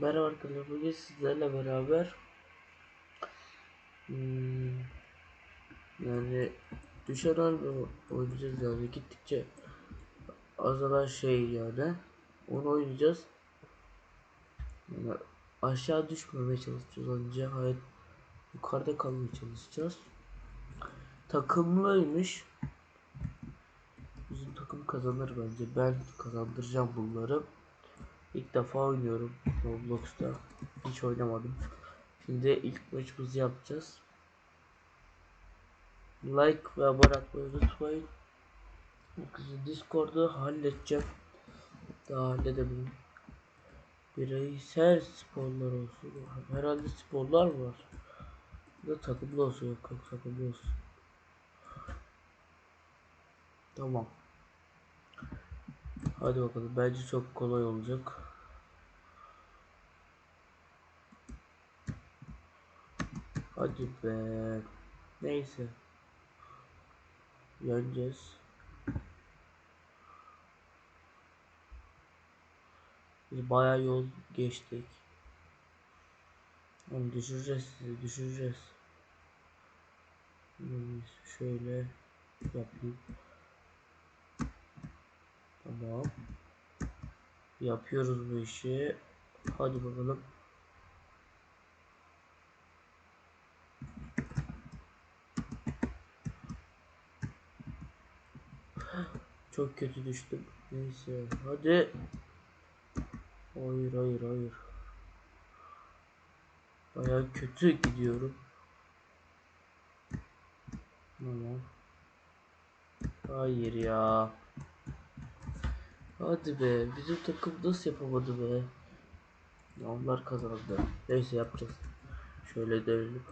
Merhaba arkadaşlar bugün sizlerle beraber hmm, yani düşen oyunu oynayacağız yani. Gittikçe azalan şey yani. Onu oynayacağız. Yani aşağı düşmemeye çalışacağız önce hayat yukarıda kalmaya çalışacağız. Takımlıymış. Bizim takım kazanır bence. Ben kazandıracağım bunları İlk defa oynuyorum Roblox'ta. Hiç oynamadım. Şimdi ilk maçımızı yapacağız. Like ve abone olmayı unutmayın. Discord'u halledeceğim. Daha halledebilirim. Bireysel sporlar olsun. Herhalde sporlar var. Da takımlı olsun yok yok takımlı olsun. Tamam. Hadi bakalım bence çok kolay olacak. Hadi be. Neyse. Yeneceğiz. Biz bayağı yol geçtik. Onu düşüreceğiz sizi düşüreceğiz. Şöyle yapayım. Tamam. Yapıyoruz bu işi. Hadi bakalım. Çok kötü düştüm. Neyse hadi. Hayır hayır hayır. Baya kötü gidiyorum. Tamam. Hayır ya. Hadi be bizim takım nasıl yapamadı be. Ya onlar kazandı. Neyse yapacağız. Şöyle dönelim.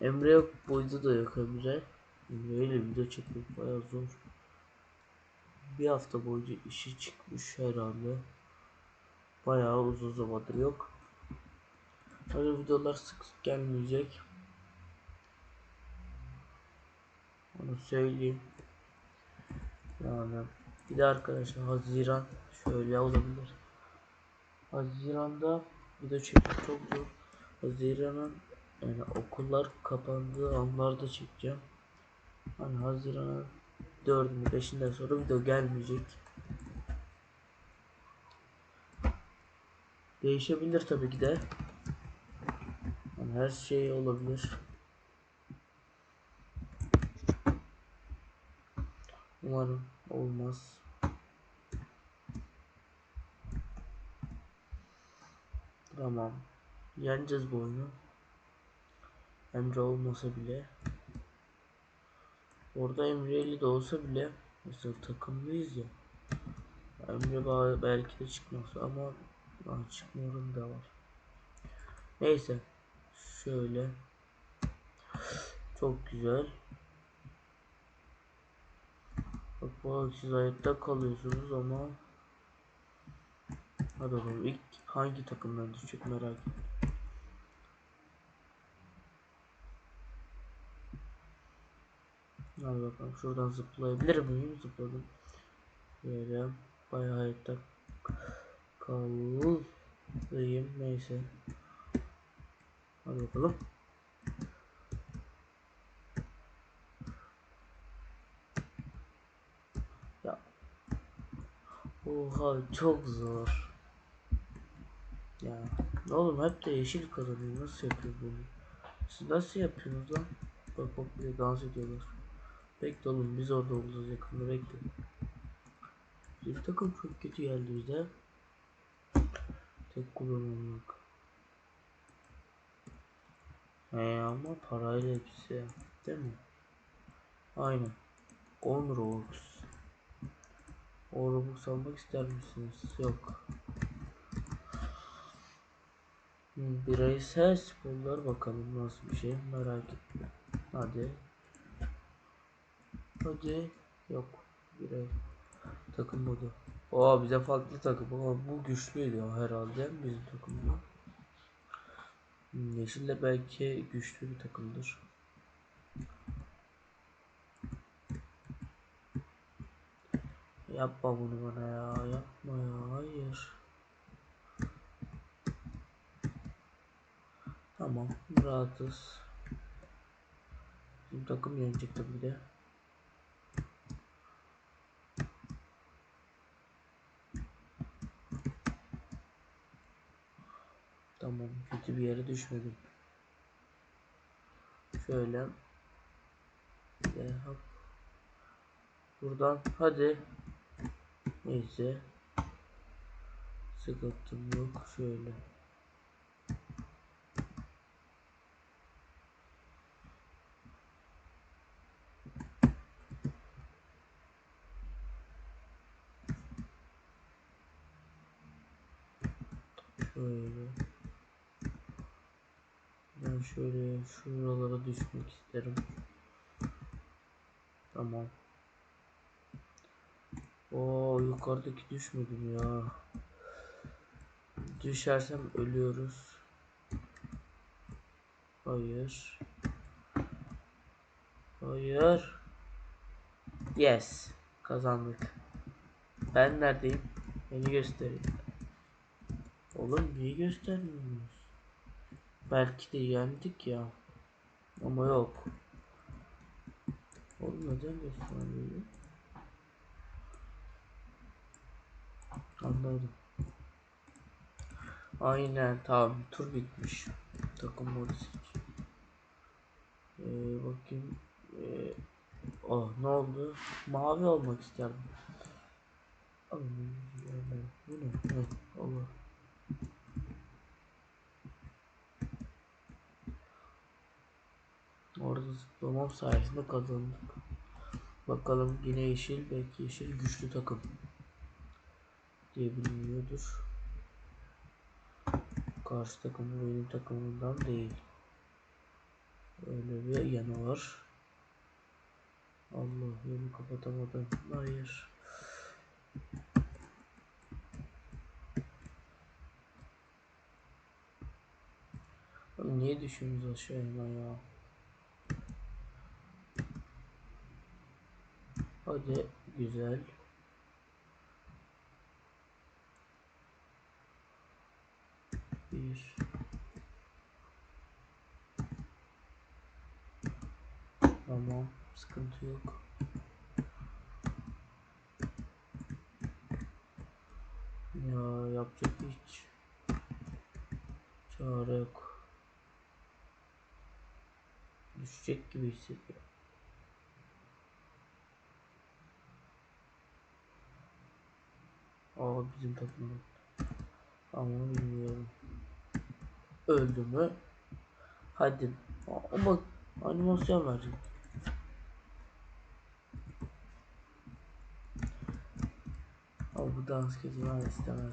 Emre yok. Boyda da yok Emre. Emre video çekmek baya zor. Bir hafta boyunca işi çıkmış herhalde. Bayağı uzun zamandır yok. Böyle videolar sık sık gelmeyecek. Onu söyleyeyim. Yani bir de arkadaşlar Haziran şöyle olabilir. Haziran'da video çekmek çok zor. Haziran'ın yani okullar kapandığı anlarda çekeceğim. Hani Haziran'ın 4'ünde 5'inden sonra video gelmeyecek. Değişebilir tabii ki de. Yani her şey olabilir. Umarım olmaz. Tamam. Yeneceğiz bu oyunu. Emre olmasa bile. Orada Emre'li de olsa bile mesela takımlıyız ya. Emre belki de çıkmaz ama ah, çıkmıyorum da var. Neyse. Şöyle. Çok güzel. Bak bu siz hayatta kalıyorsunuz ama Hadi bakalım ilk hangi takımdan düşecek merak ettim. Hadi bakalım şuradan zıplayabilir miyim? Zıpladım. Böyle bayağı hayatta kalayım neyse. Hadi bakalım. Ya. Oha çok zor. Ya. Oğlum hep de yeşil kazanıyor. Nasıl yapıyor bunu? Siz nasıl yapıyorsunuz lan? Bak bak bir dans ediyorlar. Bekle oğlum biz orada olacağız yakında bekle. Bir takım çok kötü geldi bize. Tek kullanımlık. He ama parayla hepsi değil mi? Aynen. 10 Robux. O Robux almak ister misiniz? Yok. Hmm, bireysel sporlar bakalım nasıl bir şey merak etme. Hadi. Hadi. Yok. Birey. Takım modu. Aa bize farklı takım ama bu güçlüydü herhalde bizim takımda. Hmm, Yeşil de belki güçlü bir takımdır. Yapma bunu bana ya. Yapma ya. Hayır. Tamam rahatız. Bizim takım yenecek tabii de. Tamam kötü bir yere düşmedim. Şöyle. Ve hop. Buradan hadi. Neyse. Sıkıntım yok. Şöyle. Şöyle. Ben şöyle şuralara düşmek isterim. Tamam. O yukarıdaki düşmedim ya. Düşersem ölüyoruz. Hayır. Hayır. Yes. Kazandık. Ben neredeyim? Beni göstereyim. Oğlum niye göstermiyorsunuz? Belki de yendik ya. Ama yok. Oğlum neden göstermiyor? Anladım. Aynen tamam tur bitmiş. Takım seç. Ee, bakayım. Ee, oh ne oldu? Mavi olmak isterdim. Bu ne? Heh, Allah. Orada zıplamam sayesinde kazandık. Bakalım yine yeşil belki yeşil güçlü takım diye biliniyordur. Karşı takım benim takımımdan değil. Öyle bir yanı var. Allah yolu kapatamadım. Hayır. Oğlum niye düşüyorsunuz aşağıya ya? Hadi güzel. Bir. Tamam sıkıntı yok. Ya yapacak hiç çare yok. Düşecek gibi hissediyorum. Aa bizim takımda. Ama bilmiyorum. Öldü mü? Hadi. Ama animasyon verecek. Ama bu dans kezi ben istemezdim.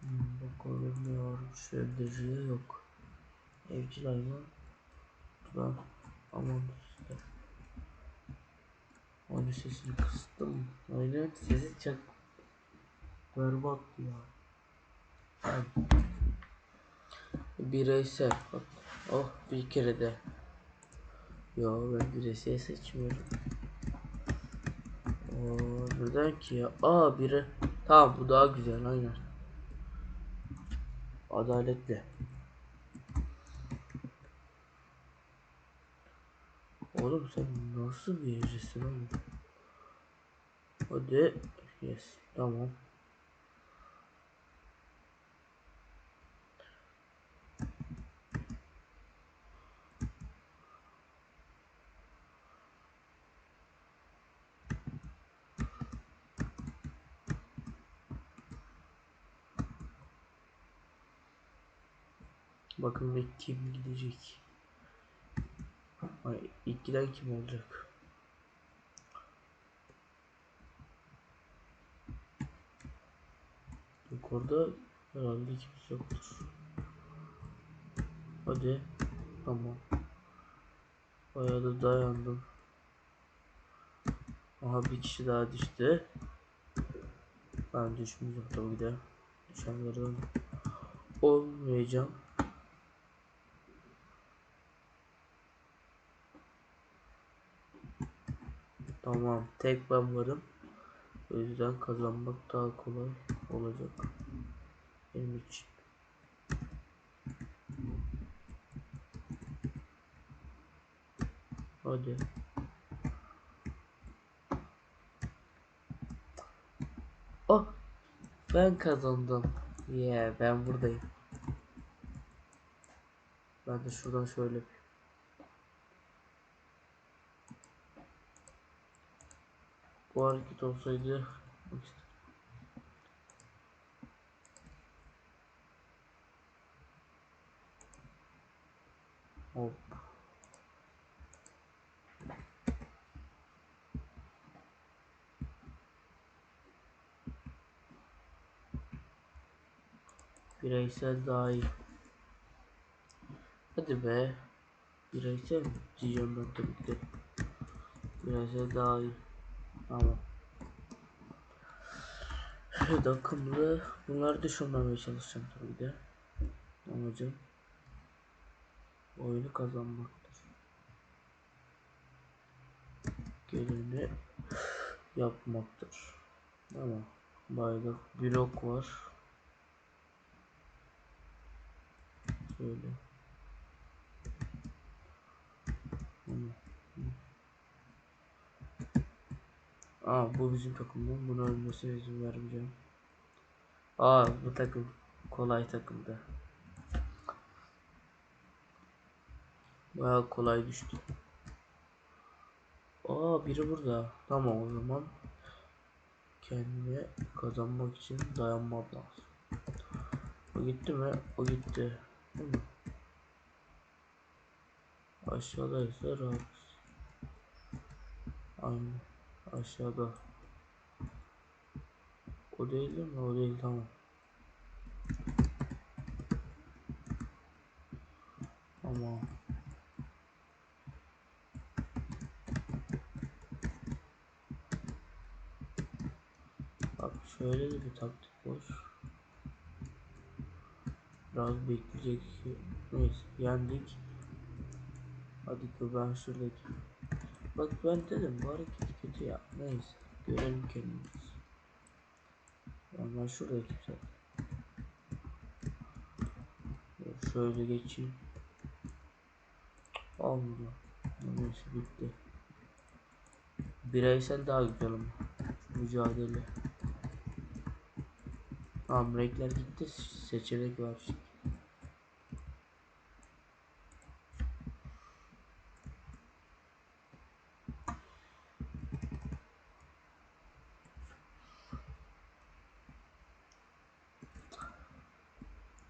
Hmm, ne varmış. Evde yok. Evcil hayvan. Ben aman işte. Oyun sesini kıstım. Aynen sesi çok berbat ya. Bireysel. Bak. Oh bir kere de. Yo ben bireysel seçmiyorum. Oo, neden ki ya? Aa biri. Tamam bu daha güzel aynen. Adaletli. Oğlum sen nasıl bir yerisin oğlum? Hadi. Yes. Tamam. Bakın ve kim gidecek? Ay, ilk kim olacak? Yukarıda herhalde kimse yoktur. Hadi. Tamam. Bayağı da dayandım. Aha bir kişi daha düştü. Ben düşmeyeceğim tabii de. Düşenlerden olmayacağım. Tamam. Tek ben varım. O yüzden kazanmak daha kolay olacak. Benim için. Hadi. Oh! Ben kazandım. Yeah, ben buradayım. Ben de şuradan şöyle bir- Bu hareket olsaydı Hop. Bireysel daha iyi. Hadi be. Bireysel mi? Diyeceğim ben tabii ki. Bireysel daha iyi. Ama. Takımlı. Bunları düşünmemeye çalışacağım tabii de. Amacım. Oyunu kazanmaktır. Geleni yapmaktır. Ama bayrak blok var. Şöyle. Ama. Aa bu bizim takımdan bunu ölmesine izin vermeyeceğim. Aa bu takım kolay takımdı. Bayağı kolay düştü. Aa biri burada. Tamam o zaman kendime kazanmak için dayanmam lazım. O gitti mi? O gitti. Değil mi? Aşağıdaysa rahat. Aynen. Aşağıda. O değil mi? O değil tamam. Ama bak şöyle de bir taktik var. Biraz bekleyecek. Neyse yendik. Hadi ki ben şuradaki. Bak ben dedim bu hareket kötü ya. Neyse görelim kendimiz. Şuradaki zaten. Dur, Şöyle geçeyim. Olmadı. Neyse bitti. Bireysel daha güzel ama. Mücadele. Tamam renkler gitti. Seçenek var.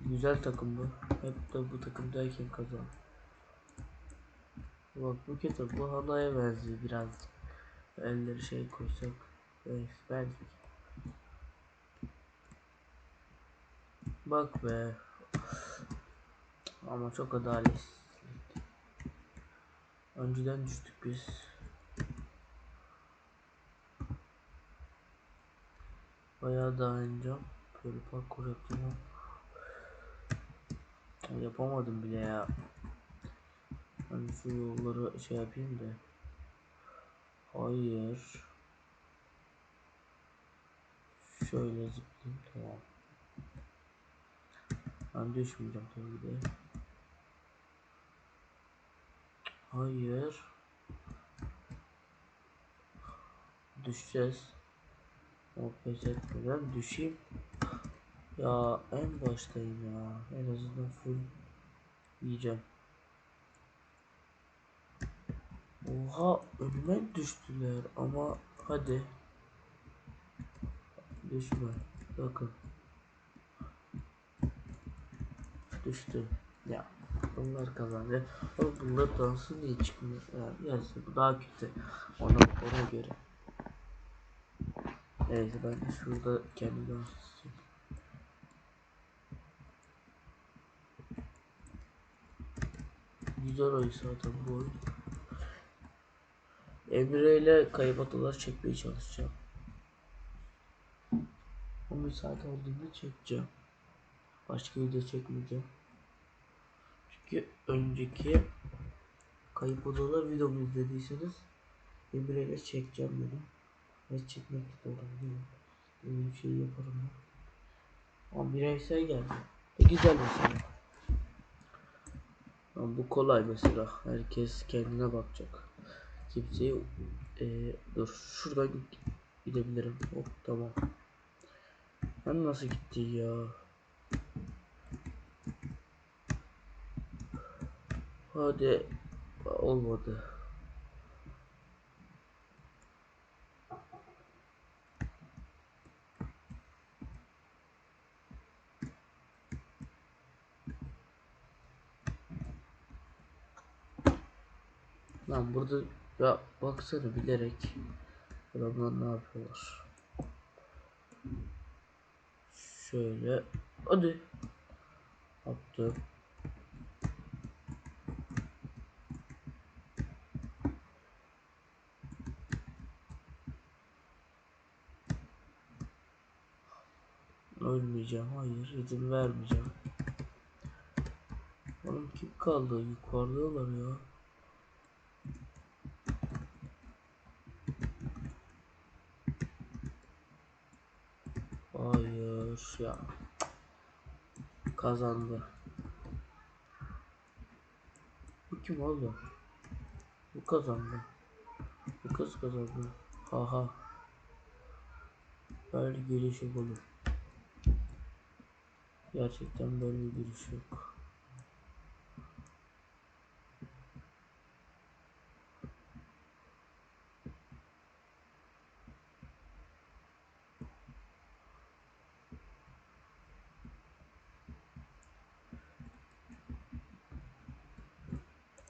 Güzel takım bu. Hep de bu takımdayken kazan. Bak bu kötü. Bu halaya benziyor biraz. Elleri şey koysak. Evet ben. Bak be. Ama çok adaletsiz. Önceden düştük biz. Bayağı dayanacağım. Böyle parkur yapacağım. Yapamadım bile ya. Hani şu yolları şey yapayım da. Hayır. Şöyle zıplayayım tamam. Ben düşmeyeceğim tabii de. Hayır. Düşeceğiz. O pes etmeden düşeyim. Ya en baştayım ya. En azından full yiyeceğim. Oha önüme düştüler ama hadi. Düşme. Bakın. Düştü. Ya bunlar kazandı. Oğlum bunlar dansı niye çıkmıyor? Ya, neyse bu daha kötü. Ona, ona göre. Neyse ben şurada kendi dans Güzel oyun zaten bu oyun. Emre ile kayıp adalar çekmeye çalışacağım. 11 saat olduğunda çekeceğim. Başka video çekmeyeceğim. Çünkü önceki kayıp odalar videomu izlediyseniz Emre ile çekeceğim dedim. Ne çekmek olabilir. Böyle bir şey yaparım ben. Ama bireysel geldi. E güzel mesela. Ama bu kolay mesela. Herkes kendine bakacak. Kimseyi e, dur şuradan gidebilirim. Hop tamam. Ben nasıl gitti ya? Hadi olmadı. Lan burada ya baksana bilerek adamlar ne yapıyorlar. Şöyle hadi yaptım. Ölmeyeceğim. Hayır. izin vermeyeceğim. Oğlum kim kaldı? Yukarıdalar ya. Kazandı. Bu kim oğlum? Bu kazandı. Bu kız kazandı. Haha. Böyle giriş oğlum. Gerçekten böyle bir giriş yok.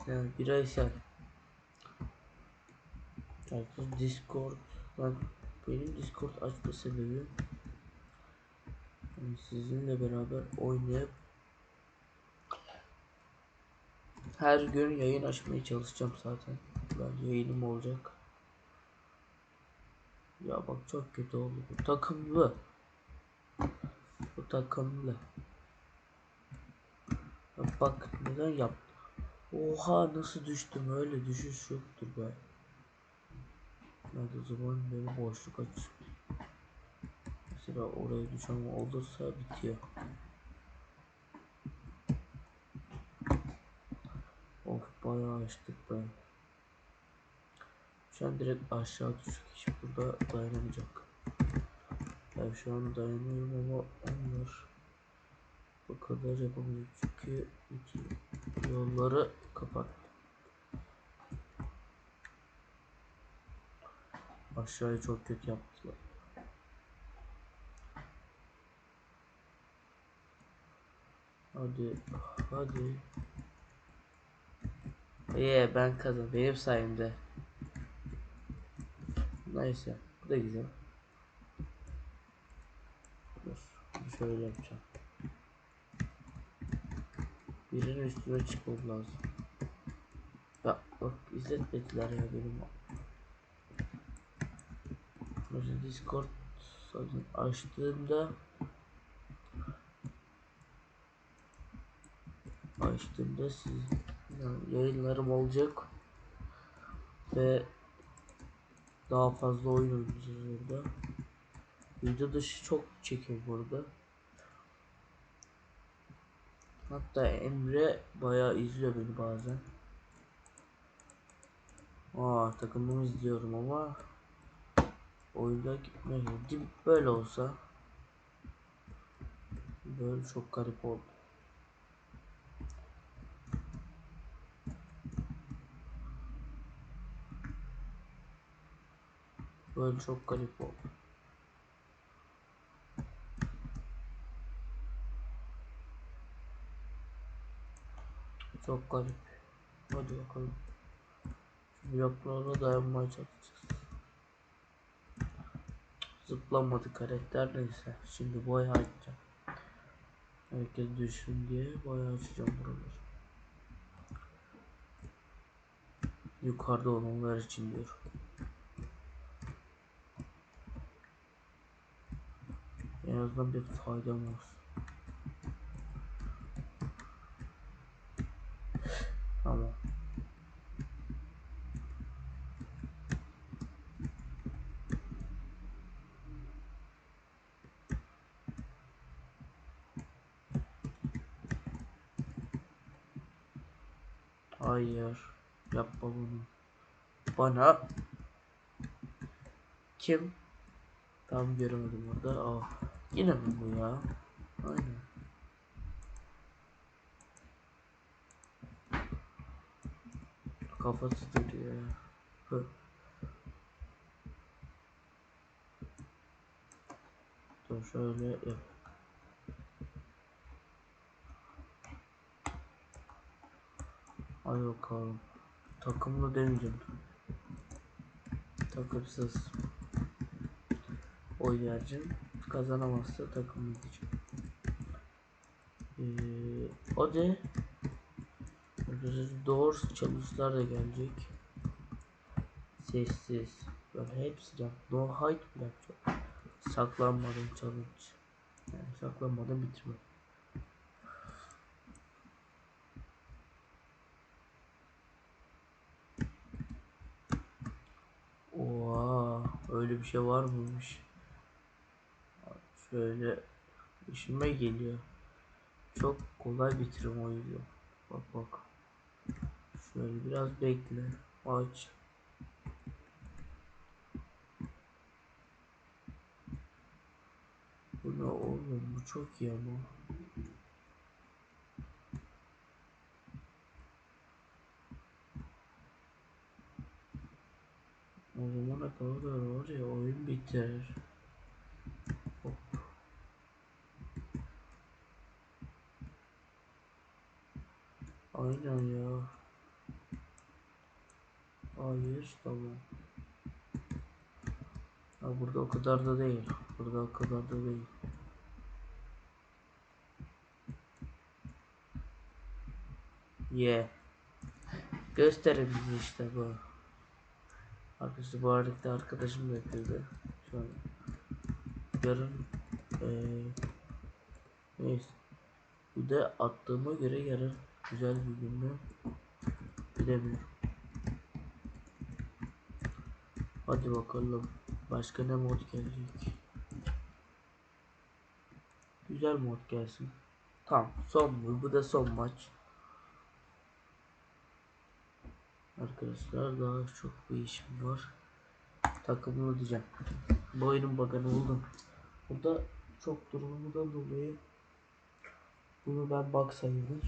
Yani bireysel. Herkes Discord. Ben benim Discord açma sebebim yani sizinle beraber oynayıp her gün yayın açmaya çalışacağım zaten. Ben yayınım olacak. Ya bak çok kötü oldu. Bu takımlı. Bu takımlı. Bak neden yaptı? Oha nasıl düştüm öyle düşüş yoktur be. Hadi o zaman benim boşluk aç. Mesela oraya düşen olursa bitiyor. Of bayağı açtık be. Şu an direkt aşağı düşük hiç burada dayanamayacak. Ben şu an dayanıyorum ama onlar bu kadar yapamıyor çünkü iki yolları kapat. Aşağıyı çok kötü yaptılar. Hadi, hadi. Ee ben kazan benim sayemde. Neyse, bu da güzel. Dur, şöyle yapacağım. Birinin üstüne çıkmam lazım. Bak izletmediler ya benim. Mesela Discord açtığımda açtığımda siz yani yayınlarım olacak ve daha fazla oyun oynayacağız orada. Video dışı çok çekiyor burada. Hatta Emre bayağı izliyor beni bazen. Aa takımımı izliyorum ama oyunda gitmiyor. Böyle olsa böyle çok garip oldu. Böyle çok garip oldu. Çok garip. Hadi bakalım. Bloklarına dayanmaya çalışacağız. Zıplamadı karakter neyse. Şimdi boya açacağım. Herkes düşsün diye boya açacağım buraları. Yukarıda olanlar için diyor. En azından bir faydam olsun. Tamam. Hayır. Yapma bunu. Bana. Kim? Tam göremedim orada. Aa, yine mi bu ya? Aynen. Kafası duruyor ya. Dur şöyle yap. Hadi bakalım. Takımlı demeyeceğim. Takımsız. Oynayacağım. Kazanamazsa takımlı diyeceğim. Ee, o da doğru challenge'lar da gelecek. Sessiz. Böyle hepsi de no hide bile yapacağım. Saklanmadan challenge. Yani saklanmadan bitirme. Oha, öyle bir şey var mıymış? Şöyle işime geliyor. Çok kolay bitirim o yüzden. Bak bak. Şöyle biraz bekle. Aç. Bu ne oğlum? Bu çok iyi ama. O zamana kadar var ya oyun biter. Hop. Aynen ya. Hayır tamam. Ha burada o kadar da değil. Burada o kadar da değil. Ye. Yeah. Gösterin işte bu. Arkadaşlar bu arada arkadaşım da yapıyordu. Şu an yarın ee, neyse. Bir de attığıma göre yarın güzel bir gün mü? Bilemiyorum. Hadi bakalım. Başka ne mod gelecek? Güzel mod gelsin. Tamam son bu. Bu da son maç. Arkadaşlar daha çok bir işim var. Takımlı diyeceğim. Bu oyunun bakanı oldum. Burada çok durumudan dolayı bunu ben bak sayılır.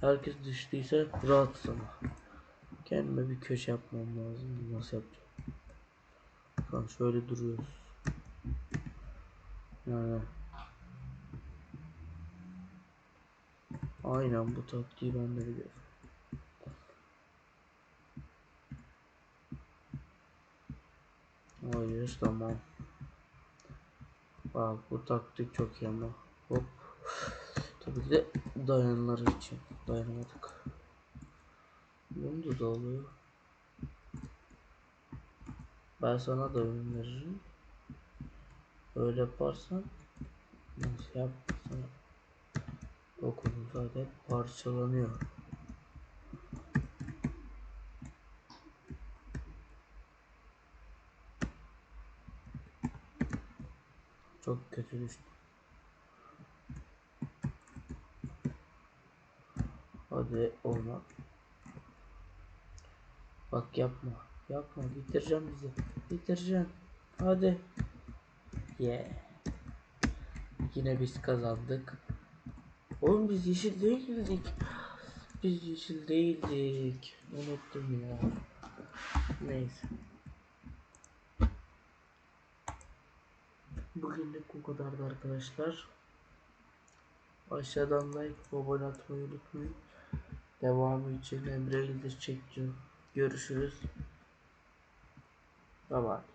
Herkes düştüyse rahatsız ama. Kendime bir köşe yapmam lazım. Nasıl yapacağım? An şöyle duruyoruz. Yani Aynen bu taktiği ben de biliyorum. Hayır tamam. Bak bu taktik çok iyi ama. Hop. Tabii ki de dayanları için. Dayanamadık. Bunu da oluyor. Ben sana da ürün veririm. Öyle yaparsan nasıl yap sana dokunu zaten parçalanıyor. Çok kötü düştü. Hadi olma. Bak yapma. Yapma. Bitireceğim bizi. Bitireceğim. Hadi. Yeah. Yine biz kazandık. Oğlum biz yeşil değildik. Biz yeşil değildik. Unuttum ya. Neyse. Bugünlük bu kadardı arkadaşlar. Aşağıdan like ve abone atmayı unutmayın. Devamı için Emre ile çekeceğim. Görüşürüz. Bye bye.